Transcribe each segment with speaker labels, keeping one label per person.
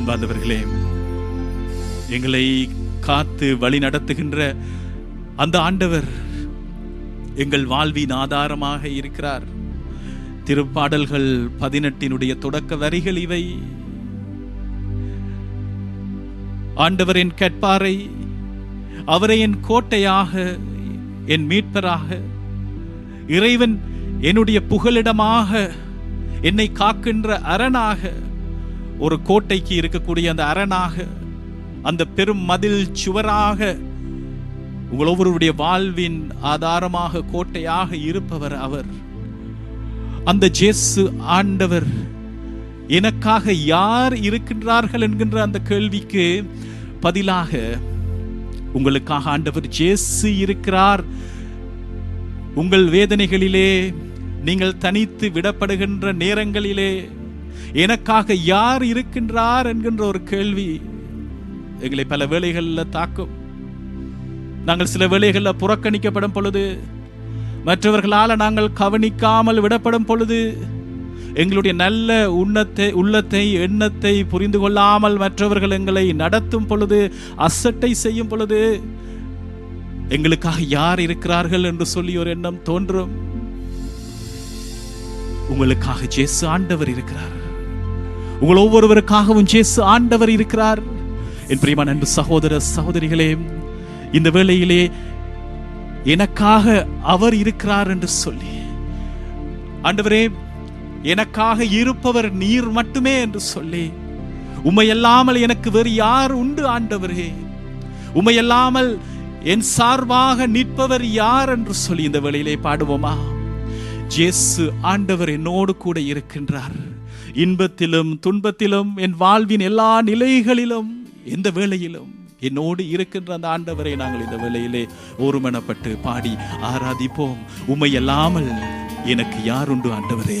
Speaker 1: அன்பார்ந்தவர்களே எங்களை காத்து வழி நடத்துகின்ற அந்த ஆண்டவர் எங்கள் வாழ்வின் ஆதாரமாக இருக்கிறார். திருப்பாடல்கள் பதினெட்டினுடைய தொடக்க வரிகள் இவை. ஆண்டவரின் கேட்பாரை அவரை என் கோட்டையாக என் மீட்பராக இறைவன் என்னுடைய புகலிடமாக என்னை காக்கின்ற அரணாக ஒரு கோட்டைக்கு இருக்கக்கூடிய அந்த அரணாக அந்த பெரும் மதில் சுவராக உங்கள் ஒவ்வொருவருடைய வாழ்வின் ஆதாரமாக கோட்டையாக இருப்பவர் அவர். அந்த ஜேசு ஆண்டவர் எனக்காக யார் இருக்கின்றார்கள் என்கின்ற அந்த கேள்விக்கு பதிலாக உங்களுக்காக ஆண்டவர் ஜேசு இருக்கிறார். உங்கள் வேதனைகளிலே நீங்கள் தனித்து விடப்படுகின்ற நேரங்களிலே எனக்காக யார் இருக்கின்றார் என்கின்ற ஒரு கேள்வி எங்களை பல வேளைகளில் தாக்கும். நாங்கள் சில வேளைகளில் புறக்கணிக்கப்படும் பொழுது மற்றவர்களால் நாங்கள் கவனிக்காமல் விடப்படும் பொழுது எங்களுடைய நல்ல உண்ணத்தை உள்ளத்தை எண்ணத்தை புரிந்து கொள்ளாமல் மற்றவர்கள் எங்களை நடத்தும் பொழுது அசட்டை செய்யும் பொழுது எங்களுக்காக யார் இருக்கிறார்கள் என்று சொல்லி ஒரு எண்ணம் தோன்றும். உங்களுக்காக ஜேசு ஆண்டவர் இருக்கிறார். உங்கள் ஒவ்வொருவருக்காகவும் ஜேசு ஆண்டவர் இருக்கிறார். என் பிரியமான அன்பு சகோதர சகோதரிகளே இந்த வேளையிலே எனக்காக அவர் இருக்கிறார் என்று சொல்லி ஆண்டவரே எனக்காக இருப்பவர் நீர் மட்டுமே என்று சொல்லி உம்மையல்லாமல் எனக்கு வேறு யார் உண்டு ஆண்டவரே? உம்மையல்லாமல் என் சார்பாக நிற்பவர் யார் என்று சொல்லி இந்த வேளையிலே பாடுவோமா? ஜேசு ஆண்டவர் என்னோடு கூட இருக்கின்றார். இன்பத்திலும் துன்பத்திலும் என் வாழ்வின் எல்லா நிலைகளிலும் எந்த வேளையிலும் என்னோடு இருக்கின்ற அந்த ஆண்டவரை நாங்கள் இந்த வேளையிலே ஒருமனப்பட்டு பாடி ஆராதிப்போம். உமையல்லாமல் அல்லாமல் எனக்கு யார் உண்டு ஆண்டவரே?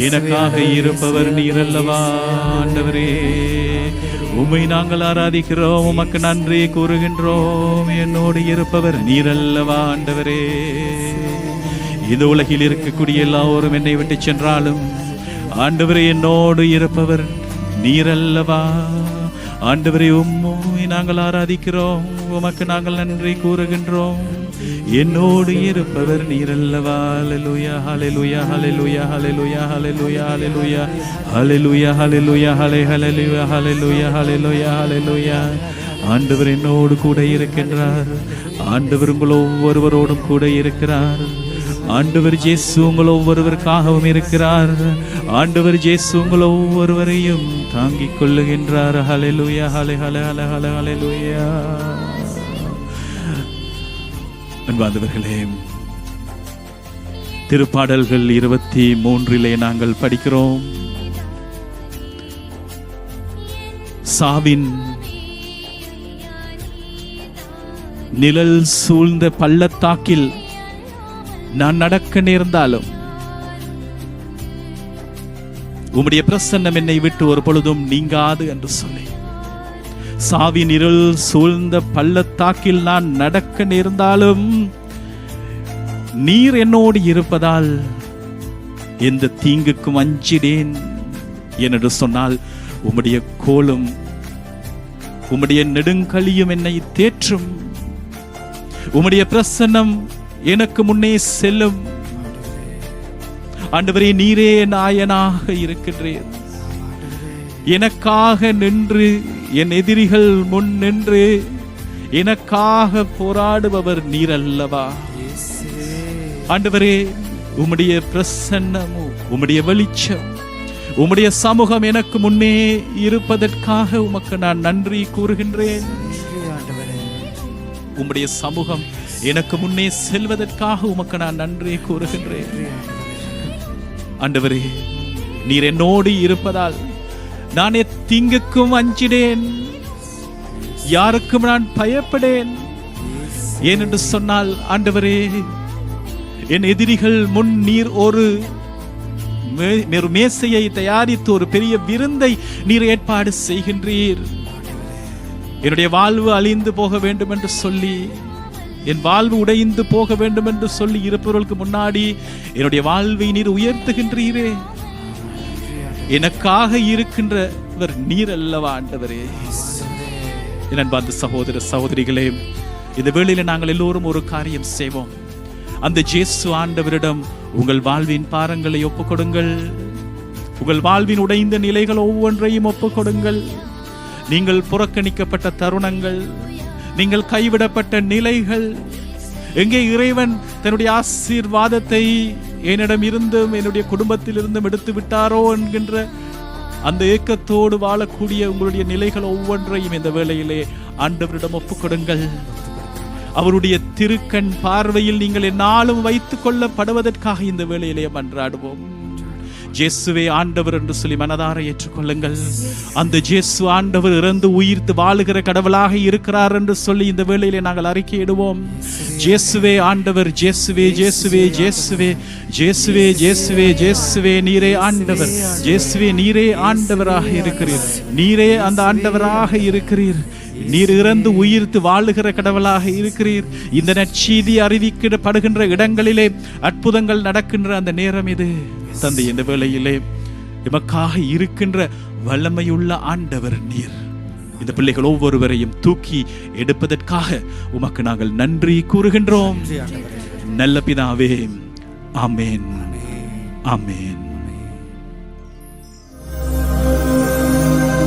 Speaker 1: எனக்காக இருப்பவர் நீர் அல்லவா ஆண்டவரே. உம்மை நாங்கள் ஆராதிக்கிறோம் உமக்கு நன்றி கூறுகின்றோம். என்னோடு இருப்பவர் நீரல்லவா ஆண்டவரே. இந்த உலகில் இருக்கக்கூடிய எல்லோரும் என்னை விட்டு சென்றாலும் ஆண்டவரே என்னோடு இருப்பவர் நீரல்லவா ஆண்டவரை உம்மை நாங்கள் ஆராதிக்கிறோம் உமக்கு நாங்கள் நன்றி கூறுகின்றோம் என்னோடு இருப்பவர் நீரல்லவா ஹalleluya ஹalleluya ஹalleluya ஹalleluya ஹalleluya ஹalleluya ஹalleluya ஹalleluya ஹalleluya ஹalleluya ஹalleluya ஹalleluya ஆண்டவர் என்னோடு கூட இருக்கின்றார் ஆண்டவர் உங்கள் ஒவ்வொருவரோடும் கூட இருக்கிறார் ஆண்டவர் ஜேசு உங்கள் ஒவ்வொருவருக்காகவும் இருக்கிறார். ஆண்டவர் ஜேசு உங்கள் ஒவ்வொருவரையும் தாங்கிக் கொள்ளுகின்றார். ஹalleluya ஹலே ஹலே ஹலே ஹலே லூயா அன்பாந்தவர்களே திருப்பாடல்கள் இருபத்தி மூன்றிலே நாங்கள் படிக்கிறோம். சாவின் நிழல் சூழ்ந்த பள்ளத்தாக்கில் நான் நடக்க நேர்ந்தாலும் உம்முடைய பிரசன்னம் என்னை விட்டு ஒரு பொழுதும் நீங்காது என்று சொல்லி சாவி நிரல் சூழ்ந்த பள்ளத்தாக்கில் நான் நடக்க நேர்ந்தாலும் நீர் என்னோடு இருப்பதால் எந்த தீங்குக்கும் அஞ்சிடேன் என்று சொன்னால் உம்முடைய கோலும் உம்முடைய நெடுங்கலியும் என்னை தேற்றும். உம்முடைய பிரசன்னம் எனக்கு முன்னே செல்லும் ஆண்டவரே நீரே நாயனாக இருக்கின்றேன் எனக்காக நின்று என் எதிரிகள் முன் நின்று எனக்காக போராடுபவர் நீர் அல்லவா ஆண்டவரே உம்முடைய பிரசன்னமும் உம்முடைய வெளிச்சம் உம்முடைய சமூகம் எனக்கு முன்னே இருப்பதற்காக உமக்கு நான் நன்றி கூறுகின்றேன். உம்முடைய சமூகம் எனக்கு முன்னே செல்வதற்காக உமக்கு நான் நன்றி கூறுகின்றேன். ஆண்டவரே நீர் என்னோடு இருப்பதால் நான் தீங்குக்கும் அஞ்சினேன். யாருக்கும் நான் பயப்படேன். ஏனென்று சொன்னால் ஆண்டவரே என் எதிரிகள் முன் நீர் ஒரு ஒரு மேசையை தயாரித்து ஒரு பெரிய விருந்தை நீர் ஏற்பாடு செய்கின்றீர். என்னுடைய வாழ்வு அழிந்து போக வேண்டும் என்று சொல்லி என் வாழ்வு உடைந்து போக வேண்டும் என்று சொல்லி இருப்பவர்களுக்கு முன்னாடி என்னுடைய வாழ்வை நீர் உயர்த்துகின்றீரே. எனக்காக இருக்கின்றவர் நீர் அல்லவா ஆண்டவரே. என் சகோதர சகோதரிகளே இந்த வேளையில நாங்கள் எல்லோரும் ஒரு காரியம் செய்வோம். அந்த ஜேசு ஆண்டவரிடம் உங்கள் வாழ்வின் பாரங்களை ஒப்புக்கொடுங்கள். உங்கள் வாழ்வின் உடைந்த நிலைகள் ஒவ்வொன்றையும் ஒப்புக்கொடுங்கள். நீங்கள் புறக்கணிக்கப்பட்ட தருணங்கள் நீங்கள் கைவிடப்பட்ட நிலைகள். எங்கே இறைவன் தன்னுடைய ஆசீர்வாதத்தை என்னிடம் இருந்தும் என்னுடைய குடும்பத்தில் இருந்தும் எடுத்து விட்டாரோ என்கின்ற அந்த ஏக்கத்தோடு வாழக்கூடிய உங்களுடைய நிலைகள் ஒவ்வொன்றையும் இந்த வேளையிலே ஆண்டவரிடம் ஒப்புக்கொடுங்கள். அவருடைய திருக்கண் பார்வையில் நீங்கள் என்னாலும் வைத்துக் கொள்ளப்படுவதற்காக இந்த வேளையிலே மன்றாடுவோம். ஜேசுவே ஆண்டவர் என்று சொல்லி மனதார ஏற்றுக்கொள்ளுங்கள். அந்த ஜேசு ஆண்டவர் இறந்து உயிர்த்து வாழுகிற கடவுளாக இருக்கிறார் என்று சொல்லி இந்த வேளையிலே நாங்கள் அறிக்கையிடுவோம். ஜேசுவே ஆண்டவர் ஜேசுவே ஜேசுவே ஜேசுவே ஜேசுவே ஜேசுவே ஜேசுவே நீரே ஆண்டவர். ஜேசுவே நீரே ஆண்டவராக இருக்கிறீர். நீரே அந்த ஆண்டவராக இருக்கிறீர். நீர் இறந்து உயிர்த்து வாழுகிற கடவுளாக இருக்கிறீர். இந்த நற்செய்தி அறிவிக்கப்படுகின்ற இடங்களிலே அற்புதங்கள் நடக்கின்ற அந்த நேரம் இது. தந்தை இந்த வேளையிலே எமக்காக இருக்கின்ற வல்லமையுள்ள ஆண்டவர் நீர். இந்த பிள்ளைகள் ஒவ்வொருவரையும் தூக்கி எடுப்பதற்காக உமக்கு நாங்கள் நன்றி கூறுகின்றோம். நல்ல பிதாவே ஆமென். ஆமென்.